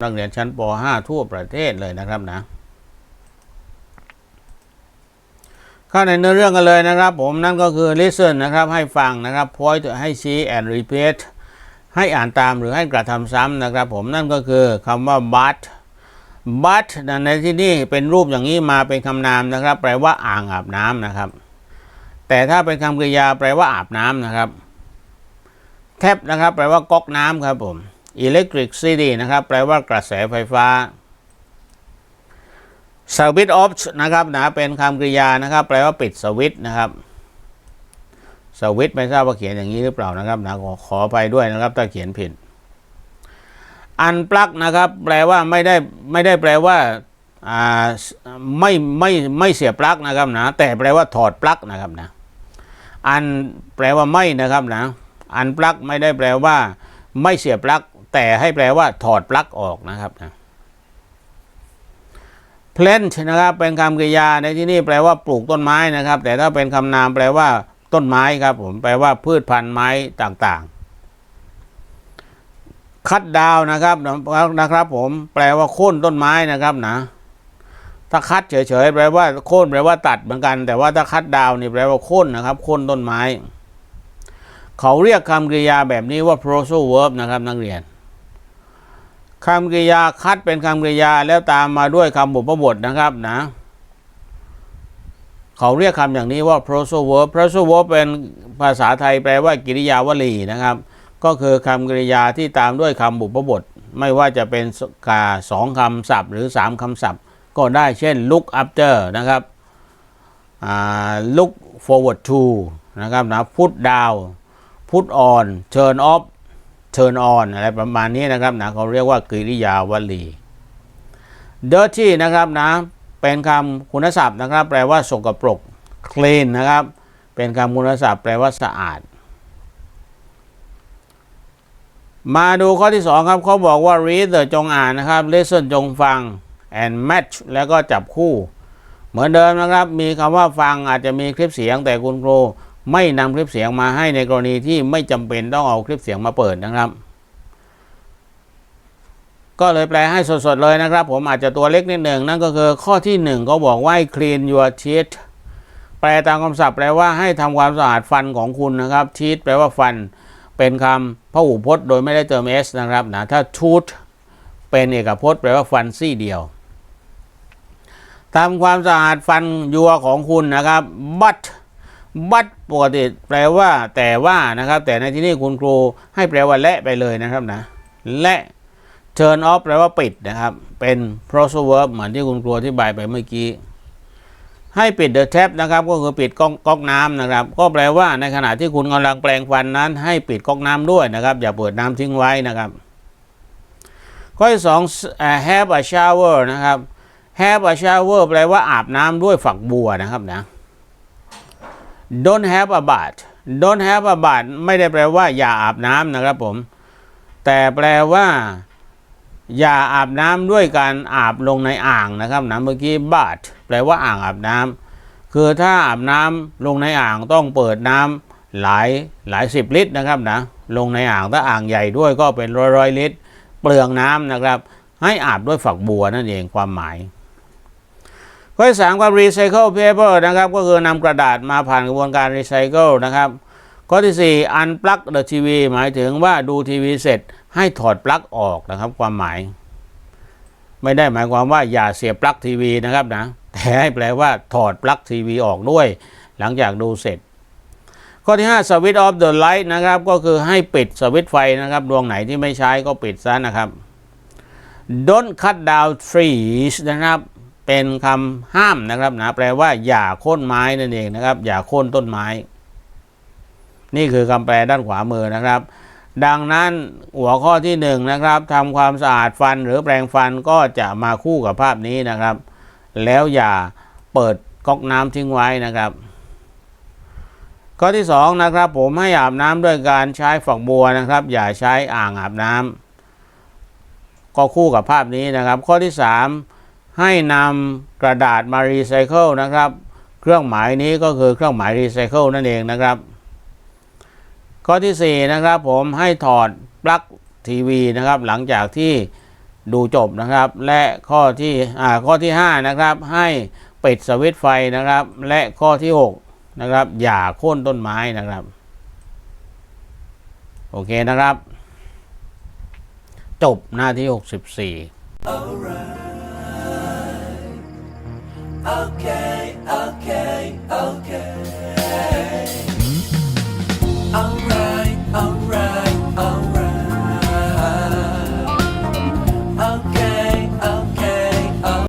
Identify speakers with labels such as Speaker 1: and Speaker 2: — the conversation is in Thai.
Speaker 1: นักเรียนชั้นป .5 ทั่วประเทศเลยนะครับนะเข้าในเนื้อเรื่องกันเลยนะครับ ผมนั่นก็คือ listen นะครับให้ฟังนะครับ point ให้ชี้ and repeat ให้อ่านตามหรือให้กระทำซ้ำนะครับ ผมนั่นก็คือคำว่า but but ในที่นี้เป็นรูปอย่างนี้มาเป็นคำนามนะครับ แปลว่าอ่างอาบน้ำนะครับ แต่ถ้าเป็นคำกริยาแปลว่าอาบน้ำนะครับ tap นะครับ แปลว่าก๊อกน้ำครับผม electricity นะครับ แปลว่ากระแสไฟฟ้า switch off นะครับนะเป็นคำกริยานะครับ แปลว่าปิดสวิตช์นะครับสวิตช์ไม่ทราบว่าเขียนอย่างนี้หรือเปล่านะครับนะขอขอไปด้วยนะครับ ถ้าเขียนผิด อันปลั๊กนะครับ แปลว่าไม่ได้ไม่ได้แปลว่าอ่าไม่ไม่ไม่เสียปลั๊กนะครับนะแต่แปลว่าถอดปลั๊กนะครับนะอันแปลว่าไม่นะครับนะอันปลั๊กไม่ได้แปลว่า ไม่เสียปลั๊ก แต่ให้แปลว่าถอดปลั๊กออกนะครับนะ plant นะครับเป็นคำกริยาในที่นี่แปลว่าปลูกต้นไม้นะครับ แต่ถ้าเป็นคำนามแปลว่า ต้นไม้ครับ ผมแปลว่าพืชพันธุ์ไม้ต่างๆ คัดดาวนะครับนะครับ ผมแปลว่าโค่นต้นไม้นะครับนะ ถ้าคัดเฉยๆแปลว่าโค่นแปลว่าตัดเหมือนกัน แต่ว่าถ้าคัดดาวนี่แปลว่าโค่นนะครับโค่นต้นไม้ เขาเรียกคำกริยาแบบนี้ว่า prosal verb นะครับนักเรียน คำกริยาคัดเป็นคำกริยาแล้วตามมาด้วยคำบุพบทนะครับนะ เขาเรียกคำอย่างนี้ว่า prosal verb prosal verb เป็นภาษาไทยแปลว่ากิริยาวลีนะครับ ก็คือคำกริยาที่ตามด้วยคำบุพบท ไม่ว่าจะเป็นกาสองคำศัพท์ หรือสามคำศัพท์ ก็ได้เช่น look after นะครับ look forward to นะครับนะ put down put on turn off turn on อะไรประมาณนี้นะครับนะเขาเรียกว่ากิริยาวลี dirty นะครับนะเป็นคำคุณศัพท์นะครับ แปลว่าสกปรก clean นะครับ เป็นคำคุณศัพท์ แปลว่าสะอาด มาดูข้อที่ 2 ครับเขาบอกว่า read จงอ่านนะครับ listen จงฟัง and match แล้วก็จับคู่ เหมือนเดิมนะครับ มีคำว่าฟังอาจจะมีคลิปเสียงแต่คุณครู ไม่นำคลิปเสียงมาให้ในกรณีที่ไม่จำเป็นต้องเอาคลิปเสียงมาเปิดนะครับ ก็เลยแปลให้สดๆเลยนะครับ ผมอาจจะตัวเล็กนิดหนึ่งนั่นก็คือข้อที่หนึ่งก็บอกว่า clean your teeth แปลตามคำศัพท์แปลว่าให้ทำความสะอาดฟันของคุณนะครับ teeth แปลว่าฟันเป็นคำพหูพจน์โดยไม่ได้เติม s นะครับนะถ้า tooth เป็นเอกพจน์แปลว่าฟันซี่เดียวทำความสะอาดฟันยัวของคุณนะครับ but บัตปกติแปลว่า แต่ว่านะครับ แต่ในที่นี้คุณครูให้แปลว่าและไปเลยนะครับนะและ turn off แปลว่าปิดนะครับ เป็น prosal verb เหมือนที่คุณครูอธิบายไปเมื่อกี้ ให้ปิด the tap นะครับ ก็คือปิดก๊อกก๊อกน้ำนะครับ ก็แปลว่าในขณะที่คุณกำลังแปลงฟันนั้น ให้ปิดก๊อกน้ำด้วยนะครับ อย่าเปิดน้ำทิ้งไว้นะครับข้อที่สอง have a shower นะครับ have a shower แปลว่าอาบน้ำด้วยฝักบัวนะครับนะ don't have a bath don't have a bath ไม่ได้แปลว่า อย่าอาบน้ำนะครับผม แต่แปลว่า อย่าอาบน้ำด้วยการอาบลงในอ่างนะครับนะเมื่อกี้ bath แปลว่าอ่างอาบน้ำคือถ้าอาบน้ำลงในอ่างต้องเปิดน้ำหลายหลายสิบลิตรนะครับนะลงในอ่างถ้าอ่างใหญ่ด้วยก็เป็นร้อยร้อยลิตร เปลืองน้ำนะครับ ให้อาบด้วยฝักบัวนั่นเองความหมาย ข้อที่สามครับ recycle paper นะครับก็คือนำกระดาษมาผ่านกระบวนการ recycle นะครับข้อที่ 4 unplug the TV หมายถึงว่าดูทีวีเสร็จให้ถอดปลั๊กออกนะครับความหมาย ไม่ได้หมายความว่าอย่าเสียปลั๊กทีวีนะครับนะแต่ให้แปลว่าถอดปลั๊กทีวีออกด้วย หลังจากดูเสร็จ ข้อที่ 5 switch off the light นะครับก็คือให้ปิดสวิตช์ไฟนะครับ ดวงไหนที่ไม่ใช้ก็ปิดซะนะครับ don't cut down trees นะครับ เป็นคำห้ามนะครับนะแปลว่า อย่าโค่นไม้นั่นเองนะครับ อย่าโค่นต้นไม้ นี่คือคำแปลด้านขวามือนะครับ ดังนั้นหัวข้อที่หนึ่งนะครับทำความสะอาดฟันหรือแปรงฟันก็จะมาคู่กับภาพนี้นะครับ แล้วอย่าเปิดก๊อกน้ำทิ้งไว้นะครับข้อที่สองนะครับผมให้อาบน้ำด้วยการใช้ฝักบัวนะครับ อย่าใช้อ่างอาบน้ำก็คู่กับภาพนี้นะครับ ข้อที่สาม ให้นำกระดาษมารีไซเคิลนะครับ เครื่องหมายนี้ก็คือเครื่องหมายรีไซเคิลนั่นเองนะครับ ข้อที่ 4 นะครับผมให้ถอดปลั๊กทีวีนะครับหลังจากที่ดูจบนะครับ และข้อที่ข้อที่ห้านะครับ ให้ปิดสวิตช์ไฟนะครับ และข้อที่หกนะครับ อย่าโค่นต้นไม้นะครับ โอเคนะครับ จบหน้าที่หกสิบสี่
Speaker 2: Alright.